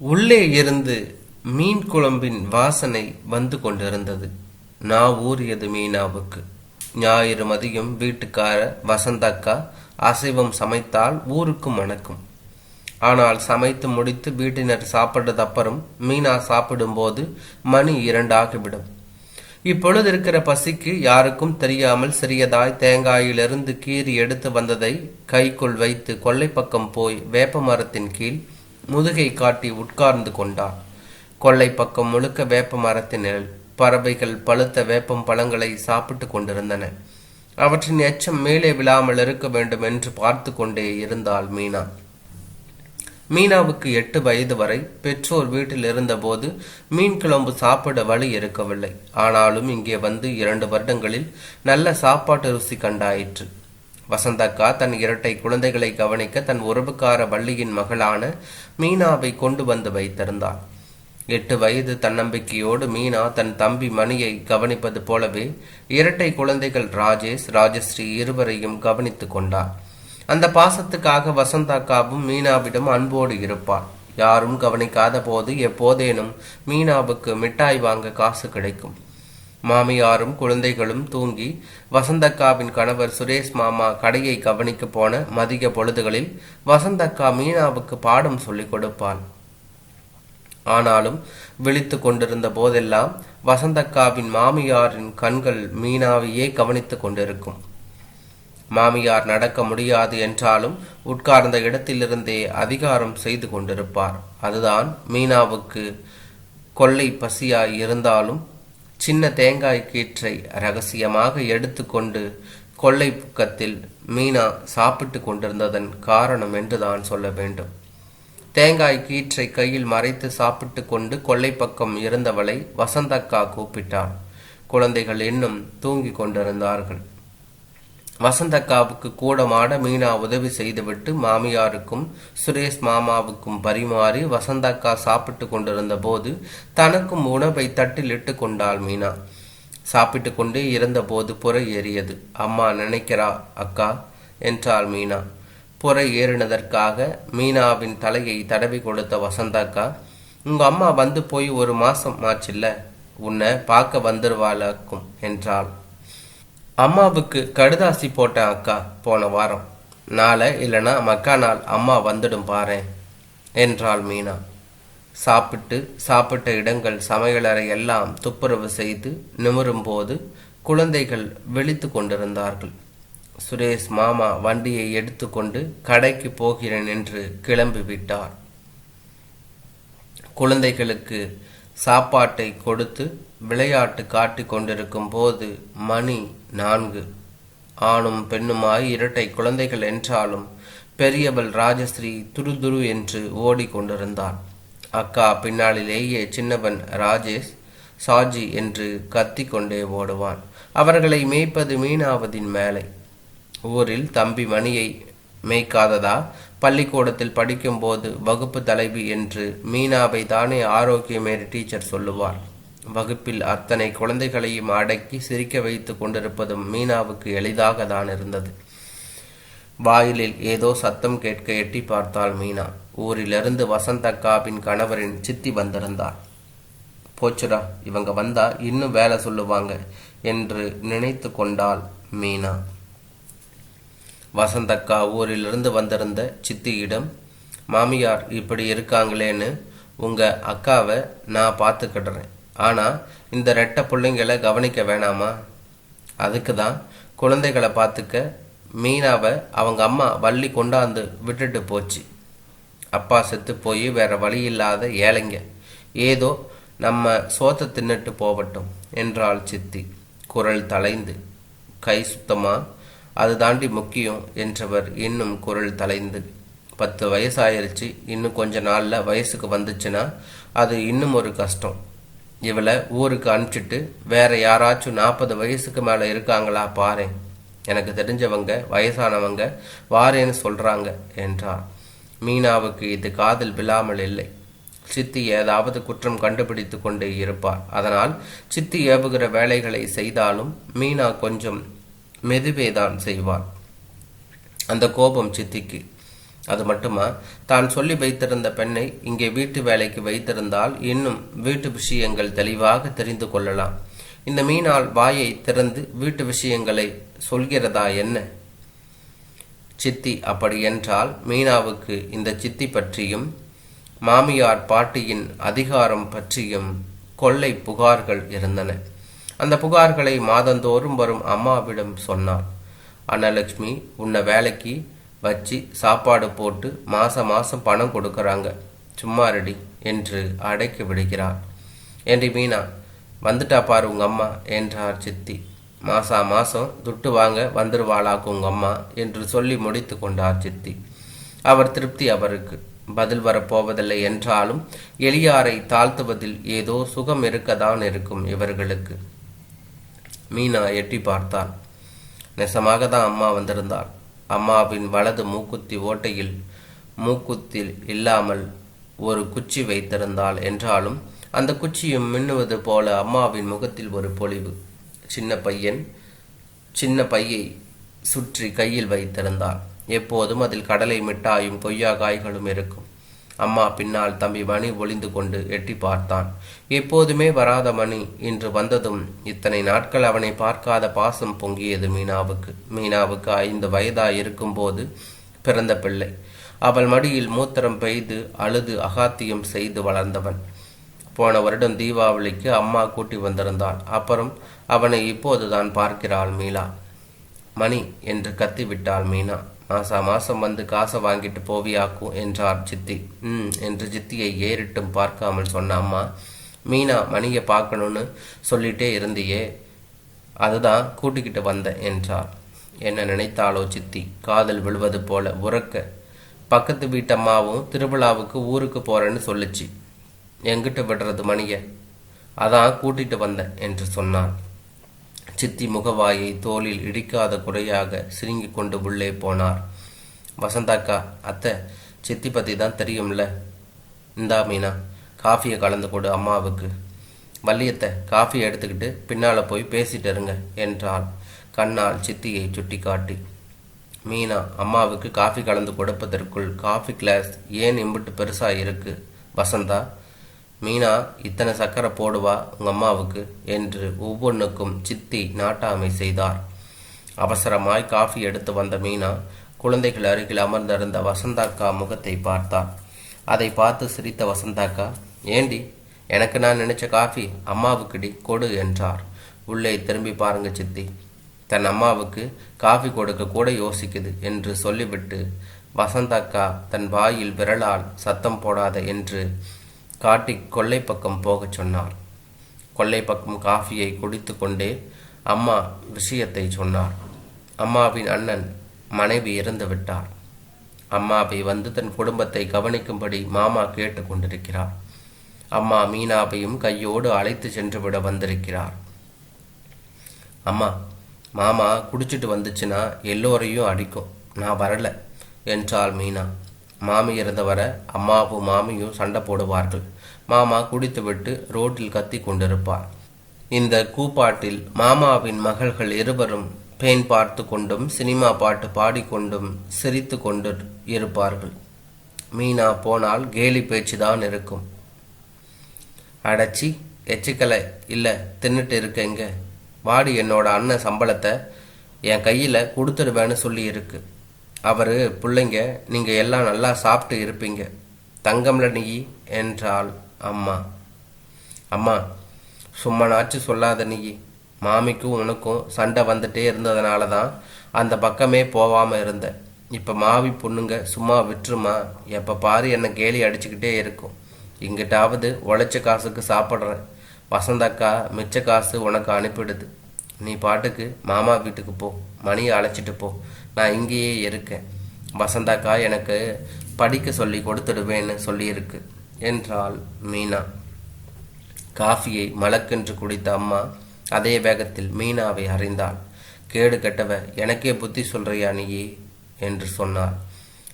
உள்ளே இருந்து மீன் குழம்பின் வாசனை வந்து கொண்டிருந்தது. நான் ஊறியது மீனாவுக்கு. ஞாயிறு மதியம் வீட்டுக்கார வசந்தக்கா அசைவம் சமைத்தால் ஊருக்கு மணக்கும். ஆனால் சமைத்து முடித்து வீட்டினர் சாப்பிட்டது அப்புறம் மீனா சாப்பிடும்போது மணி இரண்டாகிவிடும். இப்பொழுது இருக்கிற பசிக்கு யாருக்கும் தெரியாமல் சிறியதாய் தேங்காயிலிருந்து கீறி எடுத்து வந்ததை கைக்குள் வைத்து கொல்லை பக்கம் போய் வேப்ப மரத்தின் கீழ் முதுகை காட்டி உட்கார்ந்து கொண்டான். கொல்லை பக்கம் முழுக்க வேப்ப மரத்தின் நிழல் பறவைகள் பழுத்த வேப்பம் பழங்களை சாப்பிட்டு கொண்டிருந்தன. அவற்றின் எச்சம் மேலே விழாமல் இருக்க வேண்டும் என்று பார்த்து கொண்டே இருந்தாள் மீனா. மீனாவுக்கு எட்டு வயது வரை பெற்றோர் வீட்டில் இருந்தபோது மீன் குழம்பு சாப்பிட வழி இருக்கவில்லை. ஆனாலும் இங்கே வந்து இரண்டு வருடங்களில் நல்ல சாப்பாட்டு ருசி கண்டாயிற்று. வசந்தக்கா தன் இரட்டை குழந்தைகளை கவனிக்க தன் உறவுக்கார வள்ளியின் மகளான மீனாவை கொண்டு வந்து வைத்திருந்தாள். எட்டு வயது தன்னம்பிக்கையோடு மீனா தன் தம்பி மணியை கவனிப்பது போலவே இரட்டை குழந்தைகள் ராஜேஷ் ராஜஸ்ரீ இருவரையும் கவனித்துக் கொண்டார் அந்த பாசத்துக்காக வசந்தாக்காவும் மீனாவிடம் அன்போடு இருப்பார் யாரும் கவனிக்காத போது எப்போதேனும் மீனாவுக்கு மிட்டாய் வாங்க காசு கிடைக்கும். மாமியாரும் குழந்தைகளும் தூங்கி வசந்தக்காவின் கணவர் சுரேஷ் மாமா கடையை கவனிக்க போன மதிய பொழுதுகளில் வசந்தக்கா மீனாவுக்கு பாடம் சொல்லிக் கொடுப்பான். ஆனாலும் விழித்து கொண்டிருந்த போதெல்லாம் வசந்தக்காவின் மாமியாரின் கண்கள் மீனாவையே கவனித்துக் கொண்டிருக்கும். மாமியார் நடக்க முடியாது என்றாலும் உட்கார்ந்த இடத்திலிருந்தே அதிகாரம் செய்து கொண்டிருப்பார். அதுதான் மீனாவுக்கு கொள்ளை பசியாய் இருந்தாலும் சின்ன தேங்காய் கீற்றை ரகசியமாக எடுத்துக்கொண்டு கொள்ளை புக்கத்தில் மீனா சாப்பிட்டு கொண்டிருந்ததன் காரணம் என்றுதான் சொல்ல வேண்டும். தேங்காய் கீற்றை கையில் மறைத்து சாப்பிட்டு கொண்டு கொள்ளை பக்கம் இருந்தவளை வசந்தக்கா கூப்பிட்டான் குழந்தைகள் இன்னும் தூங்கிக் கொண்டிருந்தார்கள். வசந்தக்காவுக்கு கூடமாட மீனா உதவி செய்துவிட்டு மாமியாருக்கும் சுரேஷ் மாமாவுக்கும் பரிமாறி வசந்தக்கா சாப்பிட்டு கொண்டிருந்த போது தனக்கும் உணவை தட்டில் இட்டு கொண்டாள் மீனா. சாப்பிட்டு கொண்டே இருந்தபோது புற ஏறியது. அம்மா நினைக்கிறா அக்கா? என்றாள் மீனா. புற ஏறினதற்காக மீனாவின் தலையை தடவி கொடுத்த வசந்தக்கா உங்க அம்மா வந்து போய் ஒரு மாசம் ஆச்சுல்ல உன்னை பார்க்க வந்துருவாளாக்கும் என்றாள். அம்மாவுக்கு கடுதாசி போட்டேன் அக்கா போன வாரம். நாளை இல்லைனா மக்கா நாள் அம்மா வந்துடும் பாரேன் என்றாள் மீனா. சாப்பிட்டு சாப்பிட்ட இடங்கள் சமையலறை எல்லாம் துப்புரவு செய்து நிமிரும்போது குழந்தைகள் விழித்து கொண்டிருந்தார்கள். சுரேஷ் மாமா வண்டியை எடுத்துக்கொண்டு கடைக்கு போகிறேன் என்று கிளம்பி விட்டார். குழந்தைகளுக்கு சாப்பாட்டை கொடுத்து விளையாட்டு காட்டிக் கொண்டிருக்கும் போது மணி நான்கு. ஆணும் பெண்ணுமாய் இரட்டை குழந்தைகள் என்றாலும் பெரியவள் ராஜஸ்ரீ துருதுரு என்று ஓடிக்கொண்டிருந்தாள் அக்கா பின்னாளிலேயே சின்னவன் ராஜேஷ் சாஜி என்று கத்திக்கொண்டே ஓடுவான். அவர்களை மேய்ப்பது மீனாவதின் மேலை. ஊரில் தம்பி மணியை மேய்க்காததா? பள்ளிக்கூடத்தில் படிக்கும்போது வகுப்பு தலைவி என்று மீனாவை தானே ஆரோக்கியமேறி டீச்சர் சொல்லுவார். வகுப்பில் அத்தனை குழந்தைகளையும் அடக்கி சிரிக்க வைத்து கொண்டிருப்பதும் மீனாவுக்கு எளிதாக தான் இருந்தது. வாயிலில் ஏதோ சத்தம் கேட்க எட்டி பார்த்தாள் மீனா. ஊரிலிருந்து வசந்தக்காவின் கணவரின் சித்தி வந்திருந்தார். போச்சுடா இவங்க வந்தா இன்னும் வேலை சொல்லுவாங்க என்று நினைத்து கொண்டாள் மீனா. வசந்தக்கா ஊரிலிருந்து வந்திருந்த சித்தியிடம் மாமியார் இப்படி இருக்காங்களேன்னு உங்க அக்காவை நான் பார்த்துக்கிடுறேன். ஆனால் இந்த ரெட்டை பிள்ளைங்களை கவனிக்க வேணாமா? அதுக்கு தான் குழந்தைகளை பார்த்துக்க மீனாவை அவங்க அம்மா வள்ளி கொண்டாந்து விட்டுட்டு போச்சு. அப்பா செத்து போய் வேற வழி இல்லாத ஏழைங்க. ஏதோ நம்ம சோத்தை தின்னுட்டு போகட்டும் என்றாள் சித்தி. குரல் தலைந்து கை சுத்தமா? அது தாண்டி முக்கியம் என்றவர் இன்னும் குரல் தலைந்து பத்து வயசாயிருச்சு. இன்னும் கொஞ்ச நாள்ல வயசுக்கு வந்துச்சுன்னா அது இன்னும் ஒரு கஷ்டம். இவளை ஊருக்கு அனுப்பிச்சிட்டு வேற யாராச்சும் நாற்பது வயசுக்கு மேலே இருக்காங்களா பாரேன். எனக்கு தெரிஞ்சவங்க வயசானவங்க வாரேன்னு சொல்றாங்க என்றார் மீனாவுக்கு இது காதில் விழாமல் இல்லை. சித்தி ஏதாவது குற்றம் கண்டுபிடித்து கொண்டே இருப்பார் அதனால் சித்தி ஏவுகிற வேலைகளை செய்தாலும் மீனா கொஞ்சம் மெதுவேதான் செய்வார் அந்த கோபம் சித்திக்கு அது மட்டுமா? தான் சொல்லி வைத்திருந்த பெண்ணை இங்கே வீட்டு வேலைக்கு வைத்திருந்தால் இன்னும் வீட்டு விஷயங்கள் தெளிவாக தெரிந்து கொள்ளலாம். இந்த மீனால் வாயை திறந்து வீட்டு விஷயங்களை சொல்கிறதா என்ன? சித்தி அப்படி என்றால் மீனாவுக்கு இந்த சித்தி பற்றியும் மாமியார் பாட்டியின் அதிகாரம் பற்றியும் கொள்ளை புகார்கள் இருந்தன. அந்த புகார்களை மாதந்தோறும் வரும் அம்மாவிடம் சொன்னார் அன்னலட்சுமி உன்னை வேலைக்கு வச்சு சாப்பாடு போட்டு மாதம் மாசம் பணம் கொடுக்குறாங்க. சும்மா ரெடி என்று அடைக்கி விடுகிறார் என்று மீனா? வந்துட்டா பாரு உங்க அம்மா என்றார் சித்தி. மாசா மாசம் துட்டு வாங்க வந்துருவாளாக்கு உங்க அம்மா என்று சொல்லி முடித்து கொண்டார் சித்தி. அவர் திருப்தி அவருக்கு. பதில் வரப்போவதில்லை என்றாலும் எளியாரை தாழ்த்துவதில் ஏதோ சுகம் இருக்கதான் இருக்கும் இவர்களுக்கு. மீனா எட்டி பார்த்தாள். நெசமாக தான் அம்மா வந்திருந்தாள். அம்மாவின் வலது மூக்குத்தி ஓட்டையில் மூக்குத்தில் இல்லாமல் ஒரு குச்சி வைத்திருந்தாள் என்றாலும் அந்த குச்சியும் மின்னுவது போல அம்மாவின் முகத்தில் ஒரு பொலிவு. சின்ன பையன் சின்ன பையை சுற்றி கையில் வைத்திருந்தார். எப்போதும் அதில் கடலை மிட்டாயும் கொய்யா காய்களும் இருக்கும். அம்மா பின்னால் தம்பி மணி ஒளிந்து கொண்டு எட்டி பார்த்தான். எப்போதுமே வராத மணி இன்று வந்ததும் இத்தனை நாட்கள் அவனை பார்க்காத பாசம் பொங்கியது மீனாவுக்கு. மீனாவுக்கு ஐந்து வயதா இருக்கும்போது பிறந்த பிள்ளை. அவள் மடியில் மூத்திரம் பெய்து அழுது அகாத்தியம் செய்து வளர்ந்தவன். போன வருடம் தீபாவளிக்கு அம்மா கூட்டி வந்திருந்தாள். அப்புறம் அவனை இப்போதுதான் பார்க்கிறாள் மீனா மணி என்று கத்திவிட்டாள் மீனா. மாசா மாசம் வந்து காசை வாங்கிட்டு போவியாக்கும் என்றார் சித்தி. ம் என்று சித்தியை ஏறிட்டும் பார்க்காமல் சொன்ன அம்மா மீனா மணியை பார்க்கணும்னு சொல்லிட்டே இருந்தியே. அதுதான் கூட்டிக்கிட்டு வந்தேன் என்றார். என்ன நினைத்தாலோ சித்தி காதல் விழுவது போல உறக்க. பக்கத்து வீட்டம்மாவும் திருவிழாவுக்கு ஊருக்கு போறேன்னு சொல்லுச்சு. எங்கிட்ட விடுறது மணிய? அதான் கூட்டிட்டு வந்தேன் என்று சொன்னான் சித்தி முகவாயை தோளில் இடிக்காத குறையாக சிரிங்கிக் கொண்டு உள்ளே போனார். வசந்தாக்கா அத்தை சித்தி பத்தி தான் தெரியும்ல? இந்தா மீனா காஃபியை கலந்து கொடு அம்மாவுக்கு. வள்ளியத்தை காஃபி எடுத்துக்கிட்டு பின்னால் போய் பேசிட்டு இருங்க என்றாள். கண்ணால் சித்தியை சுட்டி காட்டி மீனா அம்மாவுக்கு காஃபி கலந்து கொடுப்பதற்குள் காஃபி கிளாஸ் ஏன் இம்புட்டு பெருசாக இருக்கு? வசந்தா மீனா இத்தனை சக்கரை போடுவா உங்க அம்மாவுக்கு? என்று ஒவ்வொன்றுக்கும் சித்தி நாட்டாமை செய்தார். அவசரமாய் காஃபி எடுத்து வந்த மீனா குழந்தைகள் அருகில் அமர்ந்திருந்த வசந்தாக்கா முகத்தை பார்த்தார். அதை பார்த்து சிரித்த வசந்தாக்கா ஏண்டி எனக்கு நான் நினைச்ச காஃபி அம்மாவுக்குடி கொடு என்றார். உள்ளே திரும்பி பாருங்க சித்தி தன் அம்மாவுக்கு காஃபி கொடுக்க கூட யோசிக்குது என்று சொல்லிவிட்டு வசந்தாக்கா தன் வாயில் விரலால் சத்தம் போடாத என்று காட்டி கொல்லை பக்கம் போகச் சொன்னார். கொல்லை பக்கம் காஃபியை குடித்து கொண்டே அம்மா விஷயத்தை சொன்னார். அம்மாவின் அண்ணன் மனைவி இறந்து விட்டார். அம்மாவை வந்து தன் குடும்பத்தை கவனிக்கும்படி மாமா கேட்டு கொண்டிருக்கிறார். அம்மா மீனாவையும் கையோடு அழைத்து சென்று விட வந்திருக்கிறார். அம்மா மாமா குடிச்சிட்டு வந்துச்சுன்னா எல்லோரையும் அடிக்கும். நான் வரல என்றாள் மீனா. மாமி இருந்தவரை அம்மாவும் மாமியும் சண்டை போடுவார்கள். மாமா குடித்துவிட்டு ரோட்டில் கத்தி கொண்டிருப்பார். இந்த கூப்பாட்டில் மாமாவின் மகள்கள் இருவரும் பேன் பார்த்து கொண்டும் சினிமா பாட்டு பாடிக்கொண்டும் சிரித்து கொண்டு இருப்பார்கள். மீனா போனால் கேலி பேச்சுதான் இருக்கும். அடைச்சி எச்சிக்கலை இல்லை தின்னுட்டு இருக்கேங்க வாடி என்னோட அண்ணன் சம்பளத்தை என் கையில் கொடுத்துடுவேன்னு சொல்லி இருக்கு அவர் பிள்ளைங்க நீங்கள் எல்லாம் நல்லா சாப்பிட்டு இருப்பீங்க. தங்கம்ல நீ என்றாள் அம்மா. அம்மா சும்மனாச்சு சொல்லாத நீ. மாமிக்கும் உனக்கும் சண்டை வந்துட்டே இருந்ததுனால தான் அந்த பக்கமே போகாமல் இருந்தேன் இப்போ மாவி பொண்ணுங்க சும்மா விட்டுருமா? எப்போ பாரு என்னை கேலி அடிச்சுக்கிட்டே இருக்கும். இங்கிட்டாவது உழைச்ச காசுக்கு சாப்பிட்றேன். வசந்தக்கா மிச்ச காசு உனக்கு அனுப்பிடுது. நீ பாட்டுக்கு மாமா வீட்டுக்கு போ மணியை அழைச்சிட்டு போ. நான் இங்கேயே இருக்கேன். வசந்தாக்கா எனக்கு படிக்க சொல்லி கொடுத்துடுவேன்னு சொல்லியிருக்கு என்றாள் மீனா. காஃபியை மலக்கென்று குடித்த அம்மா அதே வேகத்தில் மீனாவை அறிந்தாள். கேடு கெட்டவ எனக்கே புத்தி சொல்றியா நீயே? என்று சொன்னார்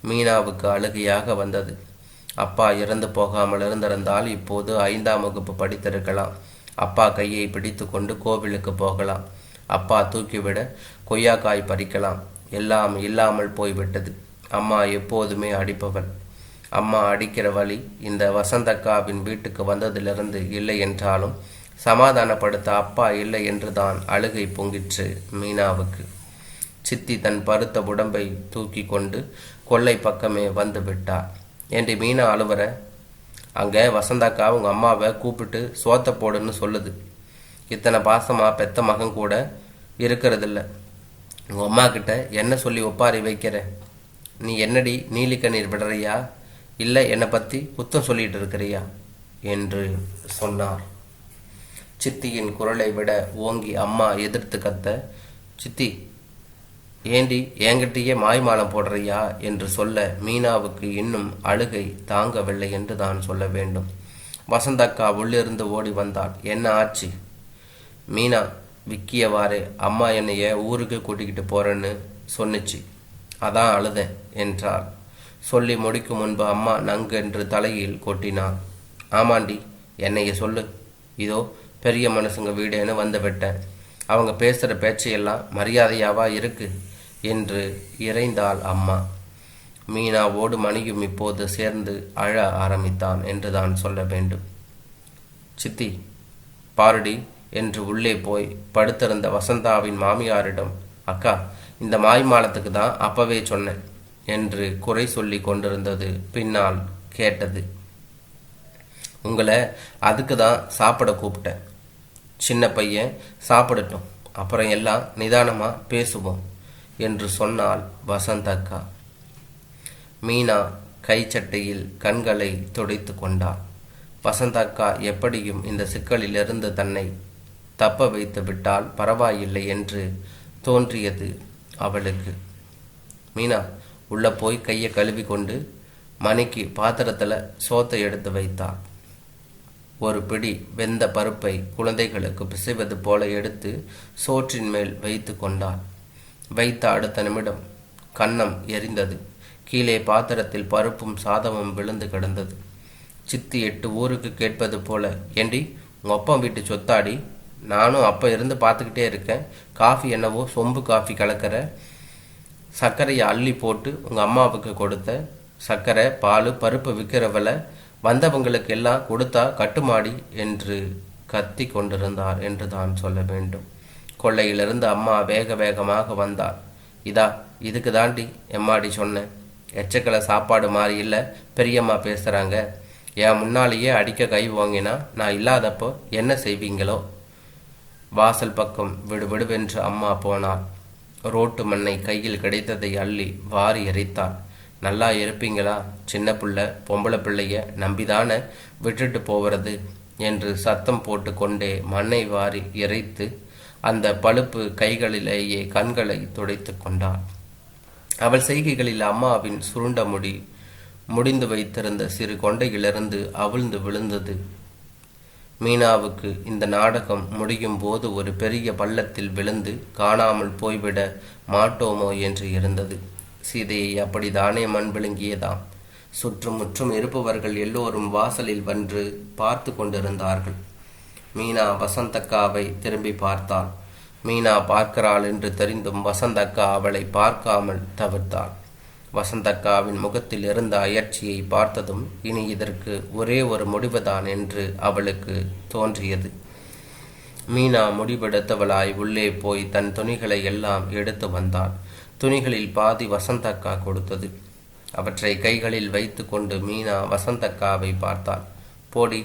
மீனாவுக்கு அழுகையாக வந்தது. அப்பா இறந்து போகாமல் இருந்திருந்தால் இப்போது ஐந்தாம் வகுப்பு படித்திருக்கலாம். அப்பா கையை பிடித்து கொண்டு கோவிலுக்கு போகலாம். அப்பா தூக்கிவிட கொய்யாக்காய் பறிக்கலாம். எல்லாம் இல்லாமல் போய்விட்டது. அம்மா எப்போதுமே அடிப்பவள். அம்மா அடிக்கிற வழி இந்த வசந்தக்காவின் வீட்டுக்கு வந்ததிலிருந்து இல்லை என்றாலும் சமாதானப்படுத்த அப்பா இல்லை என்றுதான் அழுகை பொங்கிற்று மீனாவுக்கு. சித்தி தன் பருத்த உடம்பை தூக்கி கொண்டு கொள்ளை பக்கமே வந்து விட்டார். என்று மீனா அழுவற அங்கே வசந்தாக்கா உங்கள் அம்மாவை கூப்பிட்டு சோத்த போடுன்னு சொல்லுது. இத்தனை பாசமாக பெத்த மகன் கூட இருக்கிறதில்ல. உங்கள் அம்மா கிட்ட என்ன சொல்லி ஒப்பாரி வைக்கிற? நீ என்னடி நீலி கண்ணீர் விடுறியா? இல்லை என்னை பற்றி குத்தம் சொல்லிட்டு இருக்கிறியா? என்று சொன்னார். சித்தியின் குரலை விட ஓங்கி அம்மா எதிர்த்து கத்த சித்தி ஏண்டி என்கிட்டயே மாய்மாலம் போடுறியா? என்று சொல்ல மீனாவுக்கு இன்னும் அழுகை தாங்கவில்லை என்று தான் சொல்ல வேண்டும். வசந்தக்கா உள்ளிருந்து ஓடி வந்தாள். என்ன ஆச்சு? மீனா விக்கியவாறு அம்மா என்னைய ஊருக்கு கூட்டிக்கிட்டு போறேன்னு சொன்னுச்சு. அதான் அழுதேன் என்றார் சொல்லி முடிக்கும் முன்பு அம்மா நங்கு என்று தலையில் கொட்டினார் ஆமாண்டி என்னைய சொல்லு. இதோ பெரிய மனுஷங்க வீடேன்னு வந்து விட்டேன். அவங்க பேசுகிற பேச்சையெல்லாம் மரியாதையாவா இருக்கு? என்று இறைந்தாள் அம்மா. மீனாவோடு மணியும் இப்போது சேர்ந்து அழ ஆரம்பித்தான் என்று தான் சொல்ல வேண்டும். சித்தி பாருடி என்று உள்ளே போய் படுத்திருந்த வசந்தாவின் மாமியாரிடம் அக்கா இந்த மாய்மாலத்துக்கு தான் அப்பவே சொன்னேன் என்று குறை சொல்லி கொண்டிருந்தது பின்னால் கேட்டது. உங்களை அதுக்கு தான் சாப்பிட கூப்பிட்டேன். சின்ன பையன் சாப்பிடட்டும். அப்புறம் எல்லாம் நிதானமாக பேசுவோம் என்று சொன்னாள் வசந்தக்கா மீனா கைச்சட்டையில் கண்களை துடைத்து கொண்டாள். வசந்தக்கா எப்படியும் இந்த சிக்கலிலிருந்து தன்னை தப்ப வைத்து விட்டால் பரவாயில்லை என்று தோன்றியது அவளுக்கு. மீனா உள்ளே போய் கையை கழுவி கொண்டு மணிக்கு பாத்திரத்தில் சோத்தை எடுத்து வைத்தாள். ஒரு பிடி வெந்த பருப்பை குழந்தைகளுக்கு பிசைவது போல எடுத்து சோற்றின் மேல் வைத்து கொண்டாள். வைத்த அடுத்த நிமிடம் கன்னம் எரிந்தது. கீழே பாத்திரத்தில் பருப்பும் சாதமும் விழுந்து கிடந்தது. சித்தி எட்டு ஊருக்கு கேட்பது போல ஏண்டி உங்கள் அப்பா வீட்டு சொத்தாடி? நானும் அப்போ இருந்து பார்த்துக்கிட்டே இருக்கேன். காஃபி என்னவோ சொம்பு காஃபி கலக்கிற. சர்க்கரையை அள்ளி போட்டு உங்கள் அம்மாவுக்கு கொடுத்த. சர்க்கரை பால் பருப்பு விற்கிறவளை வந்தவங்களுக்கு எல்லாம் கொடுத்தா கட்டுமாடி என்று கத்தி கொண்டிருந்தார் என்று தான் சொல்ல வேண்டும். கொள்ளையிலிருந்து அம்மா வேக வேகமாக வந்தார். இதா இதுக்கு தாண்டி எம்மாடி சொன்னேன் எச்சக்கலை சாப்பாடு மாதிரி இல்லை பெரியம்மா பேசுகிறாங்க என் முன்னாலேயே அடிக்க கை வாங்கினா நான் இல்லாதப்போ என்ன செய்வீங்களோ? வாசல் பக்கம் விடுவிடுவென்று அம்மா போனாள். ரோட்டு மண்ணை கையில் கிடைத்ததை அள்ளி வாரி எரித்தாள். நல்லா இருப்பீங்களா? சின்ன பிள்ளை பொம்பளை பிள்ளைய நம்பிதானே விட்டுட்டு போகிறது? என்று சத்தம் போட்டு கொண்டே மண்ணை வாரி இறைத்து அந்த பழுப்பு கைகளிலேயே கண்களை துடைத்து கொண்டாள். அவள் செய்கைகளில் அம்மாவின் சுருண்ட முடி முடிந்து வைத்திருந்த சிறு கொண்டையிலிருந்து அவிழ்ந்து விழுந்தது. மீனாவுக்கு இந்த நாடகம் முடியும் போது ஒரு பெரிய பள்ளத்தில் விழுந்து காணாமல் போய்விட மாட்டோமோ என்று இருந்தது. சீதையை அப்படித்தானே மண் விழுங்கியதாம். சுற்றும் முற்றும் இருப்பவர்கள் எல்லோரும் வாசலில் வந்து பார்த்து கொண்டிருந்தார்கள். மீனா வசந்தக்காவை திரும்பி பார்த்தாள் மீனா பார்க்கிறாள் என்று தெரிந்தும் வசந்தக்கா அவளை பார்க்காமல் தவிர்த்தாள். வசந்தக்காவின் முகத்தில் இருந்த அயற்சியை பார்த்ததும் இனி இதற்கு ஒரே ஒரு முடிவுதான் என்று அவளுக்கு தோன்றியது. மீனா முடிவெடுத்தவளாய் உள்ளே போய் தன் துணிகளை எல்லாம் எடுத்து வந்தாள். துணிகளில் பாதி வசந்தக்கா கொடுத்தது. அவற்றை கைகளில் வைத்து கொண்டு மீனா வசந்தக்காவை பார்த்தாள். போடி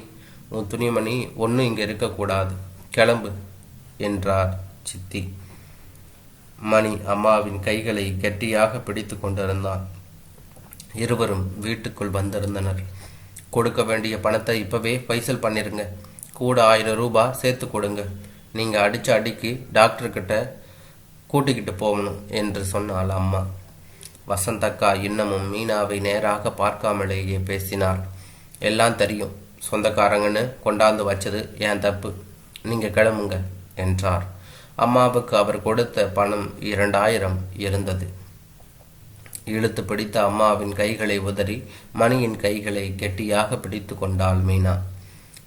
உன் துணிமணி ஒன்றும் இங்கே இருக்கக்கூடாது. கிளம்பு என்றார் சித்தி. மணி அம்மாவின் கைகளை கெட்டியாக பிடித்து கொண்டிருந்தான். இருவரும் வீட்டுக்குள் வந்திருந்தனர். கொடுக்க வேண்டிய பணத்தை இப்பவே பைசல் பண்ணிருங்க. கூட ஆயிரம் ரூபாய் சேர்த்து கொடுங்க. நீங்கள் அடித்த அடிக்கு டாக்டர்கிட்ட கூட்டிக்கிட்டு போகணும் என்று சொன்னாள் அம்மா. வசந்தக்கா இன்னமும் மீனாவை நேராக பார்க்காமலேயே பேசினார் எல்லாம் தெரியும். சொந்தக்காரங்கன்னு கொண்டாந்து வச்சது என் தப்பு? நீங்கள் கிளம்புங்க என்றார். அம்மாவுக்கு அவர் கொடுத்த பணம் இரண்டாயிரம் இருந்தது. இழுத்து பிடித்த அம்மாவின் கைகளை உதறி மணியின் கைகளை கெட்டியாக பிடித்து கொண்டாள் மீனா.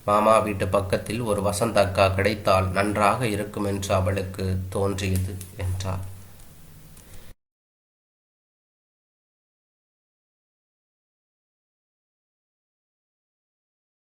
மாமா வீட்டு பக்கத்தில் ஒரு வசந்த அக்கா கிடைத்தால் நன்றாக இருக்கும் என்று அவளுக்கு தோன்றியது என்றார்.